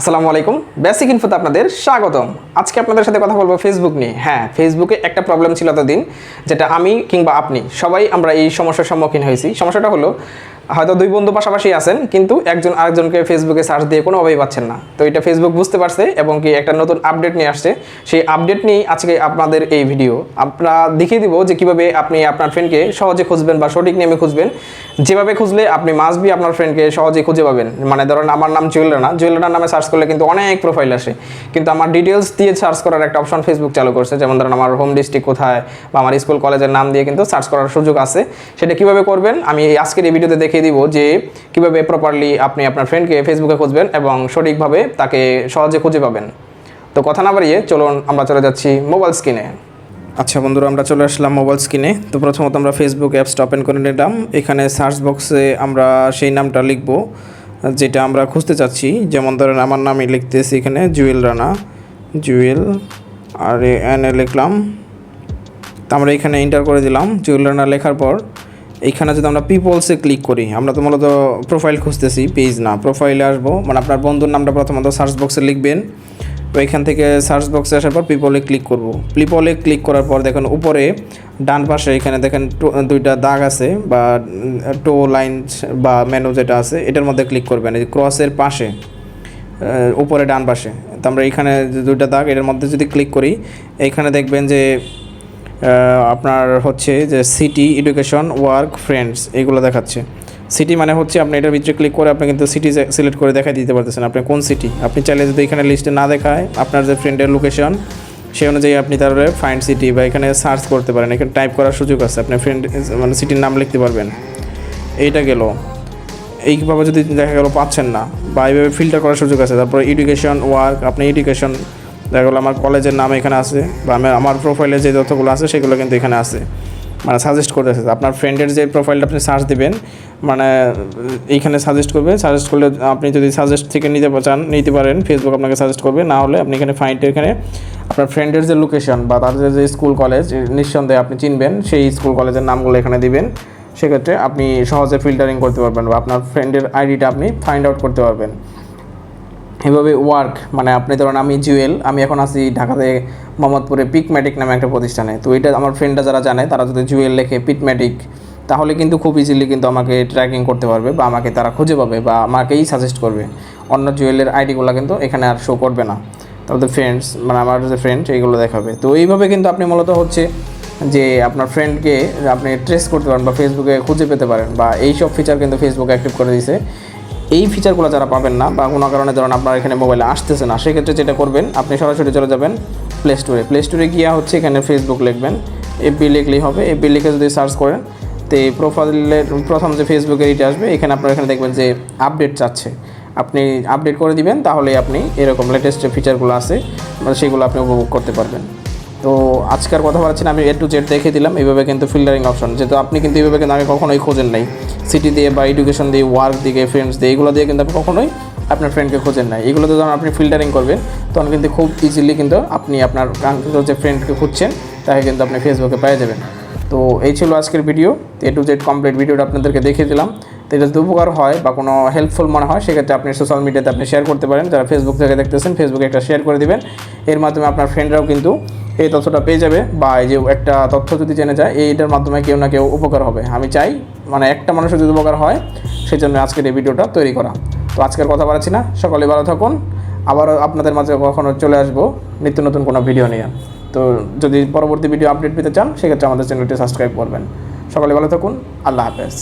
আসসালামু আলাইকুম। বেসিক ইনফোতে আপনাদের স্বাগতম। আজকে আপনাদের সাথে কথা বলব ফেসবুক নিয়ে। হ্যাঁ ফেসবুকে একটা প্রবলেম ছিল এতদিন, যেটা আমি কিংবা আপনি, সবাই আমরা এই সমস্যার সম্মুখীন হয়েছি। সমস্যাটা হলো হয়তো দুই বন্ধু পাশাপাশি আছেন, কিন্তু একজন আরেকজনকে ফেসবুকে সার্চ দিয়ে কোনো কোনোভাবেই পাচ্ছেন না। তো এটা ফেসবুক বুঝতে পারছে এবং কি একটা নতুন আপডেট নিয়ে আসছে। সেই আপডেট নিয়েই আজকে আপনাদের এই ভিডিও আমরা দেখিয়ে দিব যে কীভাবে আপনি আপনার ফ্রেন্ডকে সহজে খুঁজবেন বা সঠিক নেমে খুঁজবেন। যেভাবে খুঁজলে আপনি মাস্ট বি আপনার ফ্রেন্ডকে সহজে খুঁজে পাবেন। মানে ধরেন আমার নাম জুয়েলানা জুয়েলানা নামে সার্চ করলে কিন্তু অনেক প্রোফাইল আসে। কিন্তু আমার ডিটেলস দিয়ে সার্চ করার একটা অপশন ফেসবুক চালু করছে। যেমন ধরেন আমার হোম ডিস্ট্রিক্ট কোথায় বা আমার স্কুল কলেজের নাম দিয়ে কিন্তু সার্চ করার সুযোগ আছে। সেটা কীভাবে করবেন? আমি আজকের এই ভিডিওতে দেখিয়ে দিব যে কীভাবে প্রপারলি আপনি আপনার ফ্রেন্ডকে ফেসবুকে খুঁজবেন এবং সঠিকভাবে তাকে সহজে খুঁজে পাবেন। তো কথা না বাড়িয়ে চলুন আমরা চলে যাচ্ছি মোবাইল স্ক্রিনে আচ্ছা বন্ধুরা, আমরা চলে আসলাম মোবাইল স্ক্রিনে তো প্রথমত আমরা ফেসবুক অ্যাপসটা ওপেন করে নিলাম। এখানে সার্চ বক্সে আমরা সেই নামটা লিখব, যেটা আমরা খুঁজতে চাচ্ছি। যেমন ধরেন আমার নামই লিখতেছি এখানে Jewel Rana. Jewel, R N A লিখলাম। তো আমরা এখানে এন্টার করে দিলাম জুয়েল রানা লেখার পর। এইখানে যদি আমরা পিপলসে ক্লিক করি, আমরা তো মূলত প্রোফাইল খুঁজতেছি পেজ না প্রোফাইলে আসব। মানে আপনার বন্ধুর নামটা প্রথমত সার্চ বক্সে লিখবেন। তো এখান থেকে সার্চ বক্সে আসার পর পিপলে ক্লিক করব। পিপলে ক্লিক করার পর দেখেন, উপরে, ডান পাশে এখানে দেখেন দুইটা দাগ আছে বা টো লাইন বা মেনু যেটা আছে, এটার মধ্যে ক্লিক করবেন। এই ক্রসের পাশে উপরে ডান পাশে। তো আমরা এখানে দুইটা দাগ, এটার মধ্যে যদি ক্লিক করি এইখানে দেখবেন যে আপনার হচ্ছে যে সিটি এডুকেশন ওয়ার্ক ফ্রেন্ডস এগুলো দেখাচ্ছে। সিটি মানে হচ্ছে আপনি এটার ভিতরে ক্লিক করে আপনি কিন্তু সিটি সিলেক্ট করে দেখাই দিতে পারতেছেন আপনি কোন সিটি আপনি চাইলে যদি এখানে লিস্টে না দেখায়, আপনার যে ফ্রেন্ডের লোকেশন সেই অনুযায়ী আপনি তাহলে ফাইন্ড সিটি বা এখানে সার্চ করতে পারেন। এখানে টাইপ করার সুযোগ আছে, আপনি ফ্রেন্ড মানে সিটির নাম লিখতে পারবেন। এইটা গেল। এইভাবে যদি দেখা গেলো, পাচ্ছেন না বা এইভাবে ফিল্টার করার সুযোগ আছে। তারপর এডুকেশন ওয়ার্ক আপনি এডুকেশন দেখা গেলো আমার কলেজের নাম এখানে আছে বা আমি আমার প্রোফাইলে যে তথ্যগুলো আছে সেগুলো কিন্তু এখানে আছে। মানে সাজেস্ট করতেছে। আপনার ফ্রেন্ডের যে প্রোফাইলটা আপনি সার্চ দিবেন মানে এইখানে সাজেস্ট করবে। সাজেস্ট করলে আপনি যদি সাজেস্ট থেকে নিতে চান, নিতে পারেন ফেসবুক আপনাকে সাজেস্ট করবে। না হলে আপনি এখানে ফাইন্ডের এখানে আপনার ফ্রেন্ডের যে লোকেশন বা তাদের যে স্কুল কলেজ নিঃসন্দেহে আপনি চিনবেন, সেই স্কুল কলেজের নামগুলো এখানে দিবেন। সেক্ষেত্রে আপনি সহজে ফিল্টারিং করতে পারবেন বা আপনার ফ্রেন্ডের আইডিটা আপনি ফাইন্ড আউট করতে পারবেন। এভাবে ওয়ার্ক মানে আপনি ধরুন আমি জুয়েল আমি এখন আছি ঢাকাতে মোহাম্মদপুরে পিকম্যাটিক নামে একটা প্রতিষ্ঠানে। তো এটা আমার ফ্রেন্ডরা যারা জানে, তারা যদি জুয়েল লেখে পিকম্যাটিক তাহলে কিন্তু খুব ইজিলি কিন্তু আমাকে ট্র্যাকিং করতে পারবে বা আমাকে তারা খুঁজে পাবে বা আমাকেই সাজেস্ট করবে। অন্য জুয়েলের আইডিগুলো কিন্তু এখানে আর শো করবে না। তাদের ফ্রেন্ডস মানে আমার যে ফ্রেন্ড এইগুলো দেখাবে। তো এইভাবে কিন্তু আপনি মূলত হচ্ছে যে আপনার ফ্রেন্ডকে আপনি ট্রেস করতে পারেন বা ফেসবুকে খুঁজে পেতে পারেন বা এইসব ফিচার কিন্তু ফেসবুক অ্যাক্টিভ করে দিয়েছে। এই ফিচারগুলো যারা পাবেন না বা কোনো কারণে ধরুন আপনার এখানে মোবাইলে আসতেছে না, সেক্ষেত্রে যেটা করবেন, আপনি সরাসরি চলে যাবেন প্লে স্টোরে প্লে স্টোরে গিয়ে হচ্ছে এখানে ফেসবুক লিখবেন এফবি লিখলেই হবে। এফবি লিখে যদি সার্চ করেন, তো এই প্রোফাইলের প্রথম যে ফেসবুকের এটা আসবে, এখানে আপনার এখানে দেখবেন যে আপডেট চাচ্ছে। আপনি আপডেট করে দিবেন তাহলে আপনি এরকম লেটেস্ট যে ফিচারগুলো আছে মানে সেগুলো আপনি উপভোগ করতে পারবেন। তো আজকের কথা বলাচ্ছি না আমি এ টু জেড দেখে দিলাম, এইভাবে কিন্তু ফিল্টারিং অপশন যেহেতু আপনি কিন্তু এইভাবে কিন্তু আগে কখনোই খোঁজেন নাই। সিটি দিয়ে বা এডুকেশন দিয়ে ওয়ার্ক দিকে ফ্রেন্ডস দিয়ে, এগুলো দিয়ে কিন্তু আপনি কখনোই আপনার ফ্রেন্ডকে খোঁজেন নাই। এগুলোতে যখন আপনি ফিল্টারিং করবেন, তখন কিন্তু খুব ইজিলি কিন্তু আপনি আপনার কাঙ্ক্ষিত যে ফ্রেন্ডকে খুঁজছেন, তাকে কিন্তু আপনি ফেসবুকে পেয়ে যাবেন। তো এই ছিল আজকের video A to Z complete ভিডিওটা আপনাদেরকে দেখিয়ে দিলাম। তো এটা যদি উপকার হয় বা কোনো হেল্পফুল মনে হয়, সেক্ষেত্রে আপনি সোশ্যাল মিডিয়াতে আপনি শেয়ার করতে পারেন। যারা ফেসবুক থেকে দেখতেছেন ফেসবুকে একটা শেয়ার করে দিবেন। এর মাধ্যমে আপনার ফ্রেন্ডরাও কিন্তু এই তথ্যটা পেয়ে যাবে বা এই যে একটা তথ্য যদি জেনে যায়, এইটার মাধ্যমে কেউ না কেউ উপকার হবে। আমি চাই মানে একটা মানুষের যদি উপকার হয় সেই জন্য আজকের এই ভিডিওটা তৈরি করা। তো আজকের কথা বলাচ্ছি না। সকলে ভালো থাকুন। আবারও আপনাদের মাঝে কখনো চলে আসব নিত্য নতুন কোনো ভিডিও নিয়ে। তো যদি পরবর্তী ভিডিও আপডেট পেতে চান, সেক্ষেত্রে আমাদের চ্যানেলটি সাবস্ক্রাইব করবেন। সকলে ভালো থাকুন। আল্লাহ হাফেজ।